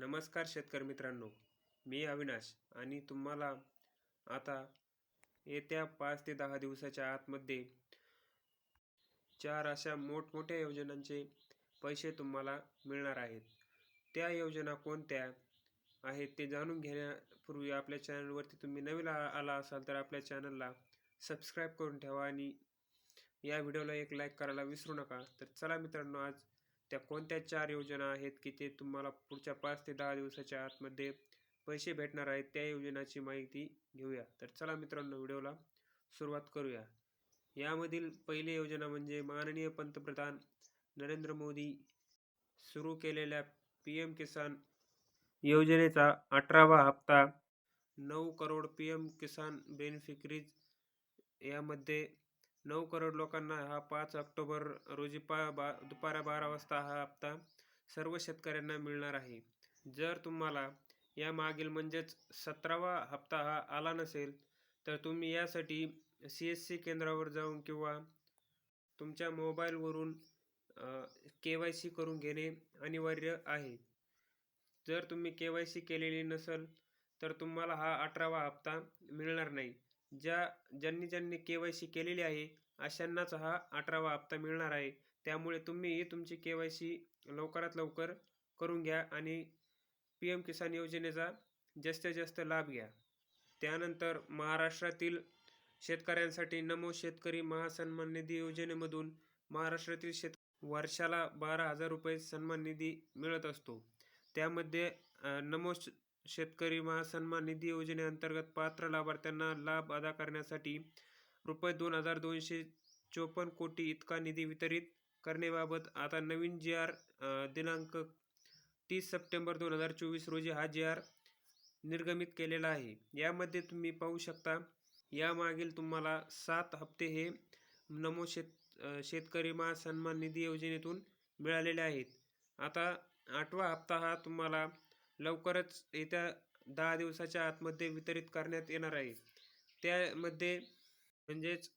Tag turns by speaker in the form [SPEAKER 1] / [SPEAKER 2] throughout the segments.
[SPEAKER 1] नमस्कार शेतकरी मित्रांनो मी अविनाश आणि तुम्हाला आता येत्या पाच ते दहा दिवसाच्या आतमध्ये चार अशा मोठमोठ्या योजनांचे पैसे तुम्हाला मिळणार आहेत. त्या योजना कोणत्या आहेत ते जाणून घेण्यापूर्वी आपल्या चॅनलवरती तुम्ही नवीन आला असाल तर आपल्या चॅनलला सबस्क्राईब करून ठेवा आणि या व्हिडिओला एक लाईक करायला विसरू नका. तर चला मित्रांनो आज त्या कोणत्या चार योजना आहेत की ते तुम्हाला पुढच्या पाच ते दहा दिवसाच्या आतमध्ये पैसे भेटणार आहेत त्या योजनाची माहिती घेऊया. तर चला मित्रांनो व्हिडिओला सुरुवात करूया. यामधील पहिली योजना म्हणजे माननीय पंतप्रधान नरेंद्र मोदी सुरू केलेल्या पी एम किसान योजनेचा अठरावा हप्ता नऊ crore P M Kisan beneficiaries यामध्ये नऊ करोड लोकांना हा पाच ऑक्टोबर रोजी पा बा दुपारा बारा वाजता हा हप्ता सर्व शेतकऱ्यांना मिळणार आहे. जर तुम्हाला या मागील म्हणजेच सतरावा हप्ता हा आला नसेल तर तुम्ही यासाठी सी एस सी केंद्रावर जाऊन किंवा तुमच्या मोबाईलवरून के वाय सी करून घेणे अनिवार्य आहे. जर तुम्ही के वाय सी केलेली नसेल तर तुम्हाला हा अठरावा हप्ता मिळणार नाही. ज्या ज्यांनी ज्यांनी के वाय सी केलेली आहे अशांनाच हा अठरावा हप्ता मिळणार आहे. त्यामुळे तुम्ही तुमची के वाय सी लवकरात लवकर करून घ्या आणि पी एम किसान योजनेचा जास्तीत जास्त लाभ घ्या. त्यानंतर महाराष्ट्रातील शेतकऱ्यांसाठी नमो शेतकरी महासन्मान निधी योजनेमधून महाराष्ट्रातील शेत वर्षाला बारा हजार रुपये सन्मान निधी मिळत असतो. त्यामध्ये नमो श- शेतकरी महासन्मान निधी योजनेअंतर्गत पात्र लाभार्थ्यांना लाभ अदा करण्यासाठी रुपये दोन हजार दोनशे चोपन्न कोटी इतका निधी वितरित करण्याबाबत आता नवीन जी आर दिनांक तीस सप्टेंबर दोन हजार चोवीस रोजी हा जी आर निर्गमित केलेला आहे. यामध्ये तुम्ही पाहू शकता यामागील तुम्हाला सात हप्ते हे नमो शेत शेतकरी महासन्मान निधी योजनेतून मिळालेले आहेत. आता आठवा हप्ता हा तुम्हाला लवकरच येत्या दहा दिवसाच्या आतमध्ये वितरित करण्यात येणार आहे. त्यामध्ये म्हणजेच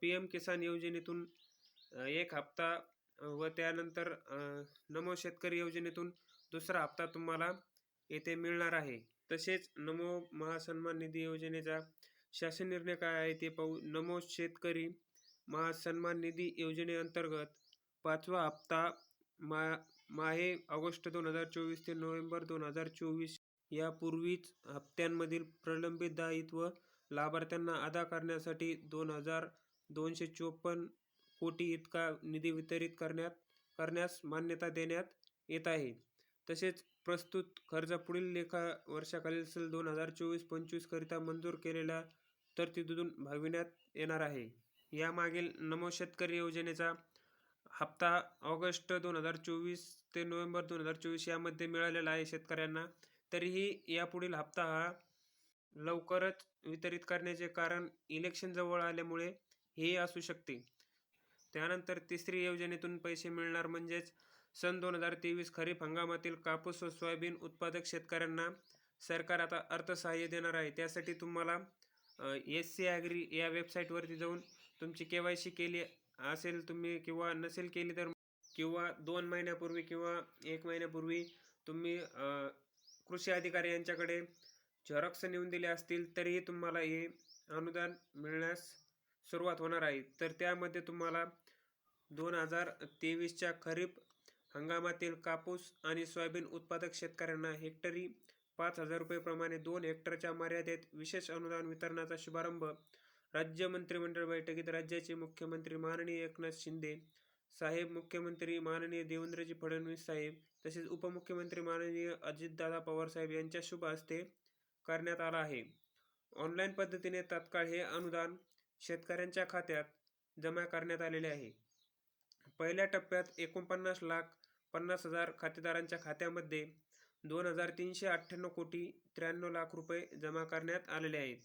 [SPEAKER 1] पी एम किसान योजनेतून एक हप्ता व त्यानंतर नमो शेतकरी योजनेतून दुसरा हप्ता तुम्हाला येथे मिळणार आहे. तसेच नमो महासन्मान निधी योजनेचा शासन निर्णय काय आहे ते पाहू. नमो शेतकरी महासन्मान निधी योजनेअंतर्गत पाचवा हप्ता मा माहे ऑगस्ट दोन हजार चोवीस ते नोव्हेंबर दोन हजार चोवीस यापूर्वीच हप्त्यांमधील प्रलंबित दायित्व लाभार्थ्यांना अदा करण्यासाठी दोन हजार दोनशे चोपन्न कोटी इतका निधी वितरित करण्यात करण्यास मान्यता देण्यात येत आहे. तसेच प्रस्तुत खर्च पुढील लेखा वर्षाखालील सल दोन हजार चोवीस पंचवीसकरिता मंजूर केलेल्या तरतुदीतून भागविण्यात येणार आहे. यामागील नमो शेतकरी योजनेचा हप्ता ऑगस्ट दोन हजार चोवीस ते नोव्हेंबर दोन हजार चोवीस यामध्ये मिळालेला आहे शेतकऱ्यांना. तरीही यापुढील हप्ता हा लवकरच वितरित करण्याचे कारण इलेक्शन जवळ आल्यामुळे हे असू शकते. त्यानंतर तिसरी योजनेतून पैसे मिळणार म्हणजेच सन दोन हजार तेवीस खरीप हंगामातील कापूस व सोयाबीन उत्पादक शेतकऱ्यांना सरकार आता अर्थसहाय्य देणार आहे. त्यासाठी तुम्हाला एस सी ॲग्री या वेबसाईटवरती जाऊन तुमची के वाय सी केली असेल तुम्ही किंवा नसेल केली तर किंवा दोन महिन्यापूर्वी किंवा एक महिन्यापूर्वी तुम्ही कृषी अधिकारी यांच्याकडे झेरॉक्स नेऊन दिले असतील तरीही तुम्हाला हे अनुदान मिळण्यास सुरुवात होणार आहे. तर त्यामध्ये तुम्हाला दोन हजार तेवीसच्या खरीप हंगामातील कापूस आणि सोयाबीन उत्पादक शेतकऱ्यांना हेक्टरी पाच हजार रुपयेप्रमाणे दोन हेक्टरच्या मर्यादेत विशेष अनुदान वितरणाचा शुभारंभ राज्य मंत्रिमंडळ बैठकीत राज्याचे मुख्यमंत्री माननीय एकनाथ शिंदे साहेब मुख्यमंत्री माननीय देवेंद्रजी फडणवीस साहेब तसेच उपमुख्यमंत्री माननीय अजितदादा पवार साहेब यांच्या शुभ हस्ते करण्यात आला आहे. ऑनलाईन पद्धतीने तात्काळ हे अनुदान शेतकऱ्यांच्या खात्यात जमा करण्यात आलेले आहे. पहिल्या टप्प्यात एकोणपन्नास लाख पन्नास हजार खातेदारांच्या खात्यामध्ये दोन हजार तीनशे अठ्ठ्याण्णव कोटी त्र्याण्णव लाख रुपये जमा करण्यात आलेले आहेत.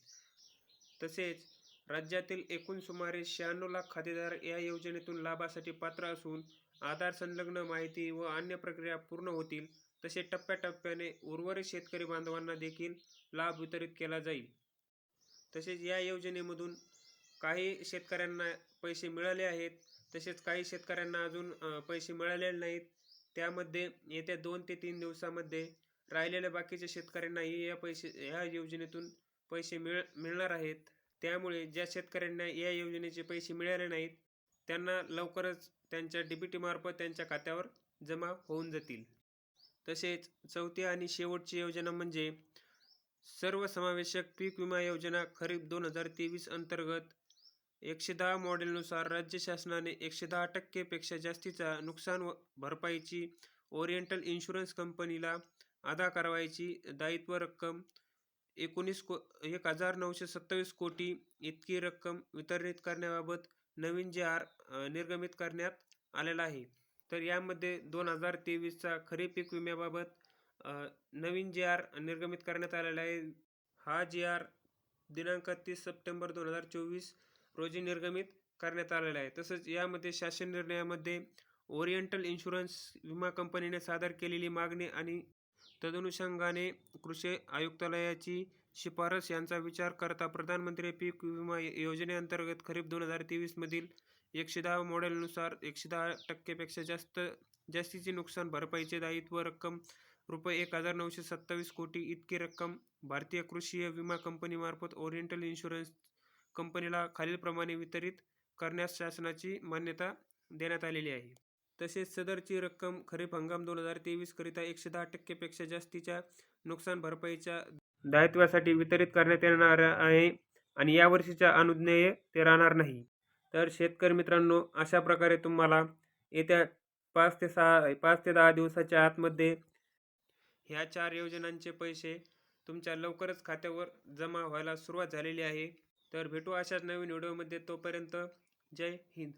[SPEAKER 1] तसेच राज्यातील एकूण सुमारे शहाण्णव लाख खातेदार या योजनेतून लाभासाठी पात्र असून आधार संलग्न माहिती व अन्य प्रक्रिया पूर्ण होतील तसे टप्प्याटप्प्याने उर्वरित शेतकरी बांधवांना देखील लाभ वितरित केला जाईल. तसेच या योजनेमधून काही शेतकऱ्यांना पैसे मिळाले आहेत तसेच काही शेतकऱ्यांना अजून पैसे मिळालेले नाहीत. त्यामध्ये येत्या दोन ते तीन दिवसामध्ये राहिलेल्या बाकीच्या शेतकऱ्यांनाही या पैसे ह्या योजनेतून पैसे मिळ मिळणार आहेत. त्यामुळे ज्या शेतकऱ्यांना या योजनेचे पैसे मिळाले नाहीत त्यांना लवकरच त्यांच्या डी बी टीमार्फत त्यांच्या खात्यावर जमा होऊन जातील. तसेच चौथी आणि शेवटची योजना म्हणजे सर्वसमावेशक पीक विमा योजना खरीप दोन हजार तेवीस अंतर्गत एकशे दहा मॉडेलनुसार राज्य शासनाने एकशे दहा टक्केपेक्षा जास्तीचा नुकसान व भरपाईची ओरिएंटल इन्शुरन्स कंपनीला अदा करावायची दायित्व रक्कम एकोणीस को एक हजार नऊशे सत्तावीस कोटी इतकी रक्कम वितरित करण्याबाबत नवीन जे आर निर्गमित करण्यात आलेला आहे. तर यामध्ये दोन हजार तेवीसचा खरीप पीक विम्याबाबत नवीन जे आर निर्गमित करण्यात आलेला आहे हा जे आर दिनांक तीस सप्टेंबर दोन हजार चोवीस रोजी निर्गमित करण्यात आलेला आहे. तसंच यामध्ये शासन निर्णयामध्ये ओरिएंटल इन्शुरन्स विमा कंपनीने सादर केलेली मागणी आणि तदनुषंगाने कृषी आयुक्तालयाची शिफारस यांचा विचार करता प्रधानमंत्री पीक विमा योजनेअंतर्गत खरीप दोन हजार तेवीसमधील एकशे दहा मॉडेलनुसार एकशे दहा टक्केपेक्षा जास्त जास्तीचे नुकसान भरपाईचे दायित्व रक्कम रुपये एक हजार नऊशे सत्तावीस कोटी इतकी रक्कम भारतीय कृषी विमा कंपनीमार्फत ओरिएंटल इन्शुरन्स कंपनीला खालीलप्रमाणे वितरित करण्यास शासनाची मान्यता देण्यात आलेली आहे. तसेच सदरची रक्कम खरीप हंगाम दोन हजार तेवीस करिता एकशे दहा टक्केपेक्षा जास्तीच्या नुकसान भरपाईच्या दायित्वासाठी वितरित करण्यात येणार आहे आणि या वर्षीच्या अनुज्ञेय ते राहणार नाही. तर शेतकरी मित्रांनो अशा प्रकारे तुम्हाला येत्या पाच ते सहा पाच ते दहा दिवसाच्या आतमध्ये ह्या चार योजनांचे पैसे तुमच्या लवकरच खात्यावर जमा व्हायला सुरुवात झालेली आहे. तर भेटू अशाच नवीन व्हिडिओमध्ये. तोपर्यंत जय हिंद.